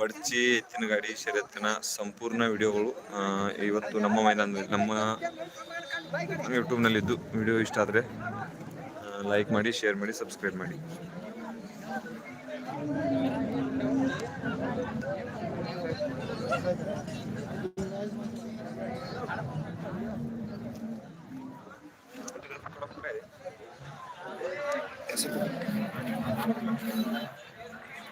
ಬಡ್ಚಿ ಎತ್ತಿನ ಗಾಡಿ ಸಂಪೂರ್ಣ ವಿಡಿಯೋಗಳು ಇವತ್ತು ನಮ್ಮ ಮೈದಾನದಲ್ಲಿ, ನಮ್ಮ ಯೂಟ್ಯೂಬ್ನಲ್ಲಿದ್ದು ವಿಡಿಯೋ ಇಷ್ಟ ಆದರೆ ಲೈಕ್ ಮಾಡಿ ಶೇರ್ ಮಾಡಿ ಸಬ್ಸ್ಕ್ರೈಬ್ ಮಾಡಿ.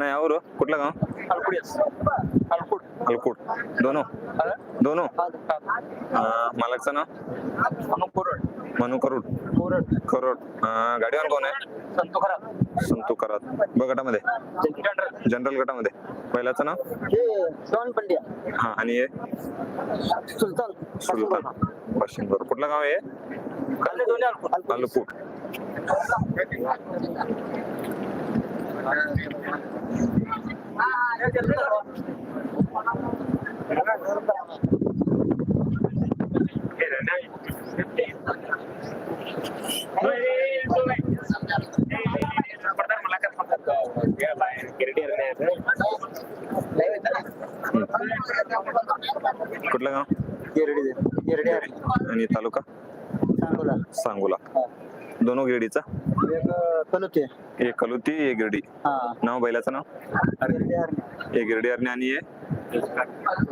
ಅಣ್ಣ ಯಾವರು कुठलं गाव अलकुट दोनों दोनों अं, मालकचं नाव मनु करोड करोड अं, गाडीवान कोण आहे संतू करात ब गटामध्ये जनरल गटामध्ये पहिल्याचं नाव शिवान पंड्या हा आणि हे सुलतान सुलतान बरोबर कुठलं गाव आहे अलकुट कुठलं गाव? गिरडी गिरडी आणि तालुका? सांगोला. सांगोला. दोनो गिरडीचा? एक कलुते एक कलुती एक गिरडी हा नाव बैलाचं नाव गिरडी आहे एक गिरडी आणि आणि हे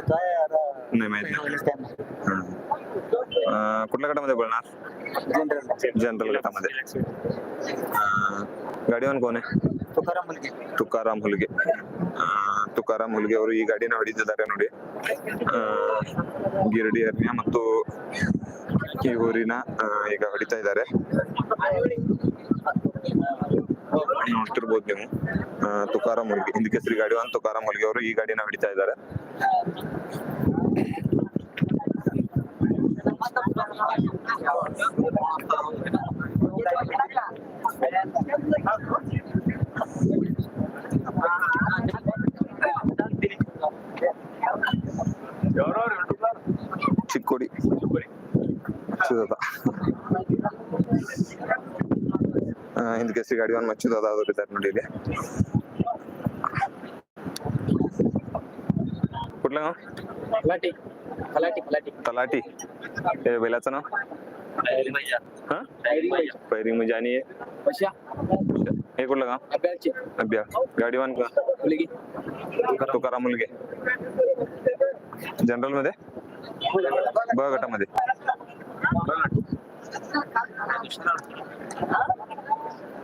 काय आता नाही माहित नाही अं, कुठल्या गटामध्ये बोलणार जनरल जनरल गटामध्ये अं, गाडीवान कोण आहे ತುಕಾರಾಮ್ ಮುಲ್ಗೆ ತುಕಾರಾಮ್ ಹುಲ್ಗೆ ಆ, ತುಕಾರಾಮ್ ಹುಲ್ಗೆ ಅವರು ಈ ಗಾಡಿನ ಹೊಡಿತಿದ್ದಾರೆ ನೋಡಿ ಆ, ಗಿರಡಿ ಅರ್ನ್ಯ ಮತ್ತು ಈ ಊರಿನ ಆ, ಈಗ ಹೊಡಿತಾ ಇದ್ದಾರೆ ನೋಡ್ತಿರ್ಬೋದು ನೀವು. ತುಕಾರಾಮ್ ಮುಲ್ಗಿ, ಹಿಂದಿ ಕೇಸರಿ ಒಂದು ತುಕಾರಾಮ್ ಮುಲ್ಗಿ ಅವರು ಈ ಗಾಡಿನ ಹಿಡಿತಾ ಇದ್ದಾರೆ. ಚಿಕ್ಕೋಡಿ. केसरी गाडीवर मच्छू दादा रिझल्ट दिले कुठलं नाव? तलाटी तलाटी तलाटी तलाटी. हे बैलाचं नाव? पैरी म्हणजे आणि हे? कुठलं का अभ्या गाडीवान का? मुलगी. तुकाराम मुलगे. जनरलमध्ये? ब गटामध्ये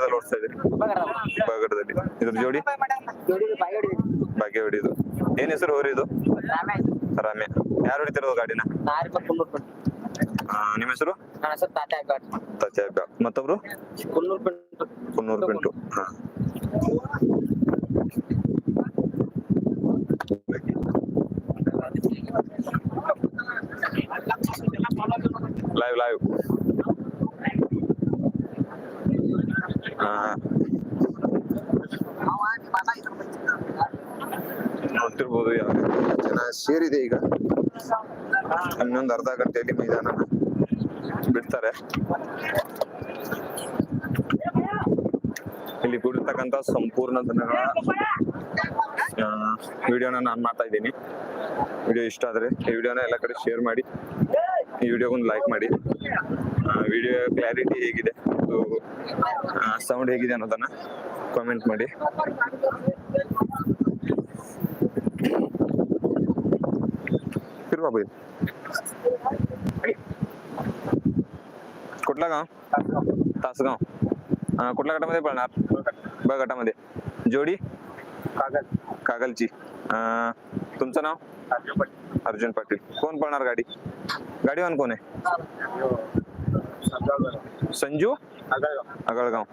ಘಟ್ಟದಲ್ಲಿ ಓಡಿಸ್ತಾ ಇದ್ರಿ ಬ ಘಟ್ಟದಲ್ಲಿ ಇದ್ರ ಜೋಡಿ? ಬಾಗೆ ಹೊಡಿದು ಏನ್ ಹೆಸರು ಹೋರಿ ಇದು? ರಾಮ್ಯ. ಯಾರು ಹೊಡಿತಿರೋದು ಗಾಡಿನ? ನಿಮ್ಮ ಹೆಸರು? ಮತ್ತೊಬ್ರು? ಕುನ್ನೂರು ಪಿಂಟು. ಲೈವ್ ಲೈವ್ ನೋಡ್ತಿರ್ಬೋದು ಯಾವ ಜನ ಸೇರಿದೆ ಈಗ. ಇನ್ನೊಂದು ಅರ್ಧ ಗಂಟೆಯಲ್ಲಿ ಮೈದಾನ ಬಿಡ್ತಾರೆ. ಇಲ್ಲಿ ಕೂಡಿರ್ತಕ್ಕಂತ ಸಂಪೂರ್ಣ ದನಗಳ ವಿಡಿಯೋನ ನಾನು ಮಾಡ್ತಾ ಇದ್ದೀನಿ. ವಿಡಿಯೋ ಇಷ್ಟ ಆದ್ರೆ ಈ ವಿಡಿಯೋನ ಎಲ್ಲ ಕಡೆ ಶೇರ್ ಮಾಡಿ, ಈ ವಿಡಿಯೋಗೊಂದು ಲೈಕ್ ಮಾಡಿ. ವಿಡಿಯೋ ಕ್ಲಾರಿಟಿ ಹೇಗಿದೆ ಸೌಂಡ್ ಹೇಗಿದೆ ಅನ್ನೋದನ್ನ ಕಾಮೆಂಟ್ ಮಾಡಿ. कुठला गाव? तासगाव. कुठल्या गटामध्ये पळणार? ब गटामध्ये. जोडी? कागल. कागलची. तुमचं नाव? अर्जुन पाटील. कोण पळणार गाडी? गाडीवान कोण आहे? संजू? आगळगाव. आगळगाव.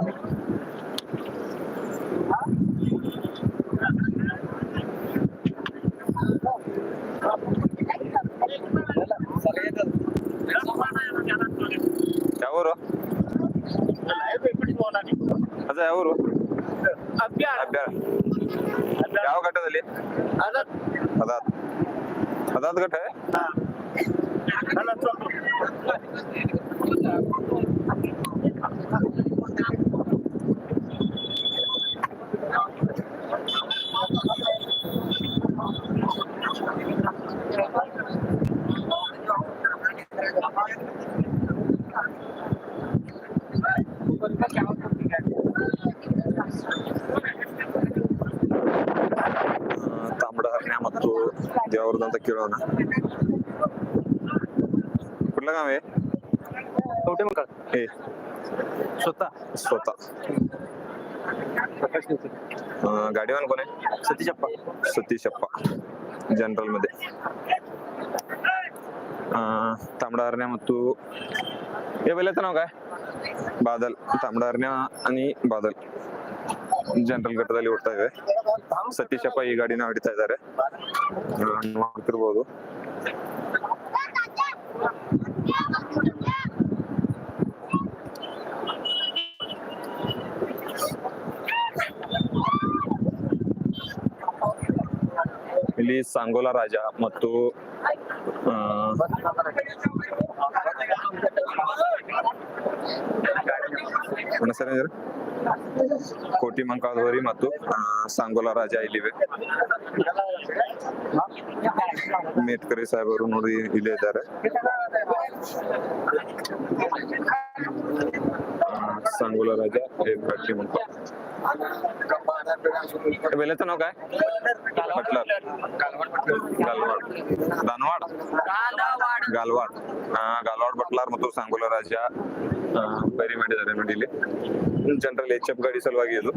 about it. कुठलं काम आहे? मग स्वतः? स्वतः. गाडीवान कोण आहे? सतीश अप्पा. सतीश अप्पा. जनरलमध्ये अं, तांबडा अरण्या मग तू हे बोलायचं नाव काय? बादल. तांबडा अरण्या आणि बादल. जनरल गटाला उठताय ಸತೀಶಪ್ಪ ಈ ಗಾಡಿನ ಹೊಡಿತಾ ಇದ್ದಾರೆ ನೋಡ್ತಿರ್ಬೋದು ಇಲ್ಲಿ ಸಾಂಗೋಲ ರಾಜ ಮತ್ತು ಏನಿದೆ? ಕೋಟಿ ಮಂಕಾದವರಿ ಮತ್ತು ಸಾಂಗೋಲ ರಾಜ ಇಲ್ಲಿವೆ ಮೇಟ್ಕರಿ ಸಾಹೇಬರು ನೋಡಿ ಇಲ್ಲೇ ಇದ್ದಾರೆ ಸಾಂಗೋಲ ರಾಜ ಏರ್ಪಾಟ್ಲಿ ಮಂಪ काठी म्हणतो बेल्याचं नाव काय म्हटलं गालवाड दानवाड गालवाड ಆ, ಗಾಲ್ವಾಡ್ ಬಟ್ಲಾರ್ ಮತ್ತು ಸಾಂಗೋಲ ರಾಜ ಆ, ಬೈರಿ ಮಾಡಿದ್ದಾರೆ ನೋಡಿ ಇಲ್ಲಿ ಜನರಲ್ ಎಚ್ ಎಫ್ ಗಾಡಿ ಸಲುವಾಗಿ ಇದು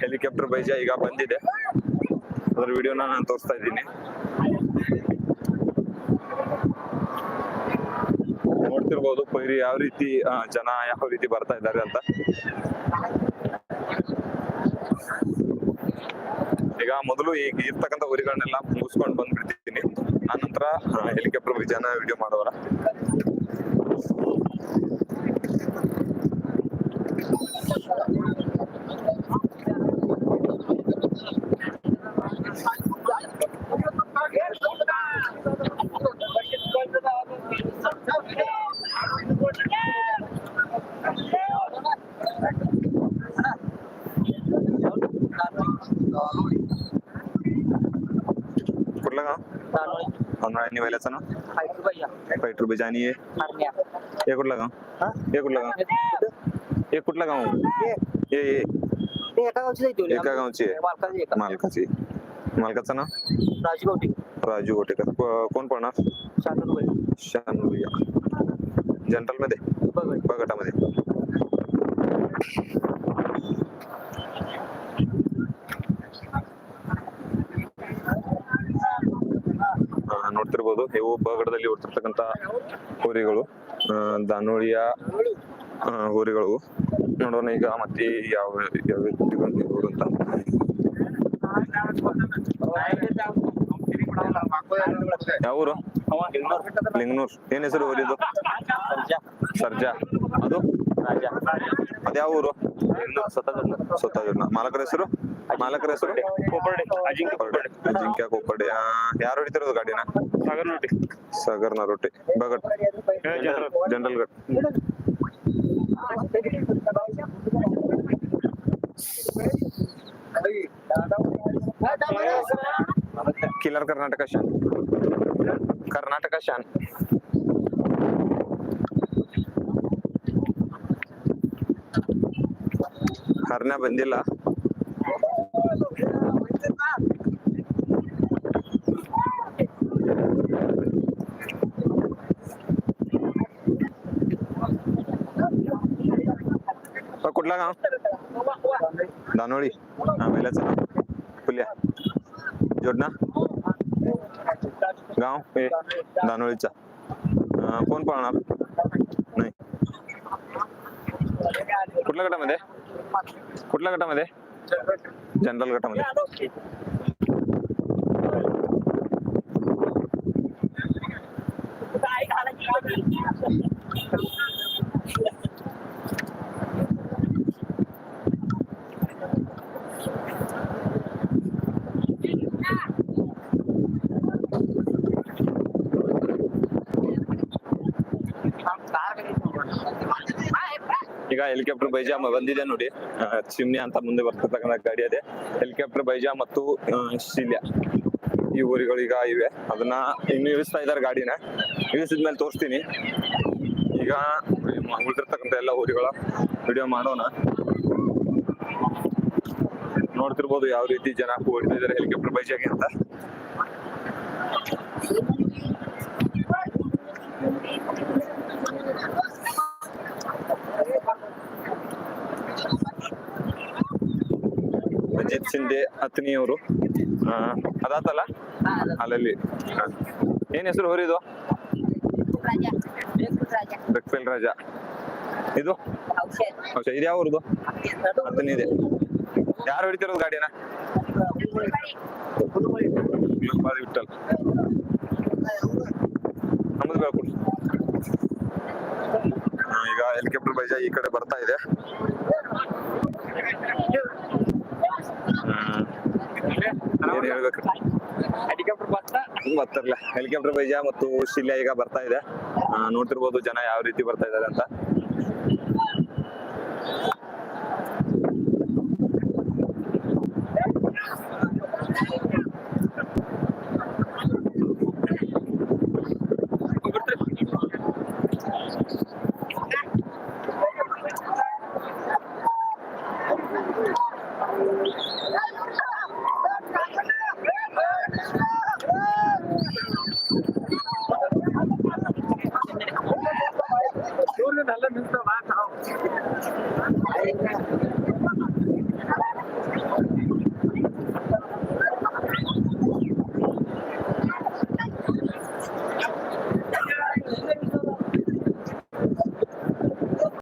ಹೆಲಿಕಾಪ್ಟರ್ ಬೈಜ ಈಗ ಬಂದಿದೆ ಅದ್ರ ವಿಡಿಯೋನ ನಾನು ತೋರಿಸ್ತಾ ಇದ್ದೀನಿ. ನೋಡ್ತಿರ್ಬೋದು ಪೈರಿ ಯಾವ ರೀತಿ ಜನ ಯಾವ ರೀತಿ ಬರ್ತಾ ಇದ್ದಾರೆ ಅಂತ. ಈಗ ಮೊದಲು ಈಗ ಇರ್ತಕ್ಕಂಥ ಊರಿಗಳನ್ನೆಲ್ಲ ಮುಗಿಸ್ಕೊಂಡು ಬಂದ್ಬಿಡ್ತೀನಿ. ಆನಂತರ ನಂತರ ಹೆಲಿಕಾಪ್ಟರ್ ಜನ ವಿಡಿಯೋ ಮಾಡೋರ. तांदूळ आणि ना फाईट रुपये आणि हे हे कुठलं गाव? हे? कुठलं गाव? हे कुठलं गाव? हे. हे एका गावची आहे. मालकाची एका मालकाची. मालकाचं नाव? राजगोटी राजू गोटेकर को- कोण पडणार रुपये शहाण्णव जनरलमध्ये बघ. ನೋಡ್ತಿರ್ಬೋದು ಇವು ಬಗಡದಲ್ಲಿ ಹುಟ್ಟಿರ್ತಕ್ಕಂತ ಹೋರಿಗಳು ದಾನೋಳಿಯ ಹೋರಿಗಳು ನೋಡೋಣ ಈಗ ಮತ್ತೆ ಯಾವ ಯಾವ ಇವ್ರು ಅಂತ. ಯಾವ ಊರು? ಲಿಂಗನೂರ್. ಏನ್ ಹೆಸರು ಹೋರಿದು ಸರ್ಜಾ. ಅದು? ಅದ್ಯಾವ ಊರು? ಸತ್ತ ಮಾಲಕರ ಹೆಸರು? ಮಾಲಕರ ಹೆಸರು? ಕೊಪ್ಪರ್ಡೆ. ಅಜಿಂಕ್ಯ ಕೊಪ್ಪರ್ಡೆ ಆ, ಯಾರು ಹೊಡಿತಿರೋದು ಗಾಡಿನ? ಸಾಗರ್ನ ರೊಟ್ಟಿ. ಬಗಟ್ ಜನರಲ್. ಗಟ್ ಕಿಲ್ಲರ್ ಕರ್ನಾಟಕ ಶಾನ್. ಕರ್ನಾಟಕ ಶಾನ್. ಹರ್ನ ಬಂದಿಲ್ಲ. कुठला गाव दानोळी हा बैलाचं नाव फुल्या जोडणा गाव हे दानोळीचा अ, कोण पळणार नाही कुठल्या गटामध्ये कुठल्या गटामध्ये जनरल घटना ಹೆಲಿಕಾಪ್ಟರ್ ಬೈಜಾ ಬಂದಿದೆ ನೋಡಿ. ಚಿಮ್ನಿ ಅಂತ ಮುಂದೆ ಬರ್ತಿರ್ತಕ್ಕಂಥ ಗಾಡಿ ಅದೇ. ಹೆಲಿಕಾಪ್ಟರ್ ಬೈಜಾ ಮತ್ತು ಶಿಲ್ಯ. ಈ ಊರುಗಳು ಇವೆ. ಅದನ್ನ ಇನ್ನು ಇಳಿಸ್ತಾ ಇದಾರೆ ಗಾಡಿನ. ಇಳಿಸಿದ್ಮೇಲೆ ತೋರಿಸ್ತೀನಿ. ಈಗ ಉಳಿದಿರ್ತಕ್ಕಂಥ ಎಲ್ಲ ಊರುಗಳ ವಿಡಿಯೋ ಮಾಡೋಣ. ನೋಡ್ತಿರ್ಬೋದು ಯಾವ ರೀತಿ ಜನ ಓಡಿದ್ದಾರೆ ಹೆಲಿಕಾಪ್ಟರ್ ಬೈಜಾಗೆ ಅಂತ. ಅಜಿತ್ ಸಿಂಧೆ ಅತ್ನಿಯವರು ಅದಾತಲ್ಲ? ಅಲ್ಲಲ್ಲಿ. ಏನ್ ಹೆಸರು ಹೊರಿದು ಬೆಕ್ಪಿಲ್ ರಾಜ. ಇದು? ಇದು ಯಾವ ಅತ್ನಿ ಇದೆ. ಯಾರು ಹೊಡಿತಿರೋದು ಗಾಡಿನ? ವಿಠಲ್ ನಮ್ಮದು ಬೆಳ್ಕೊಡಿ. ಆ, ಈಗ ಹೆಲಿಕಾಪ್ಟರ್ ಬೈಜಾ ಈ ಕಡೆ ಬರ್ತಾ ಇದೆ. ಹೆಲಿಕಾಪ್ಟರ್ ಬರ್ತಾ? ಬರ್ತಾರಲ್ಲ ಹೆಲಿಕಾಪ್ಟರ್ ಬೈಜ ಮತ್ತು ಶಿಲ್ಯ ಈಗ ಬರ್ತಾ ಇದೆ. ನೋಡ್ತಿರ್ಬೋದು ಜನ ಯಾವ ರೀತಿ ಬರ್ತಾ ಇದಾರೆ ಅಂತ.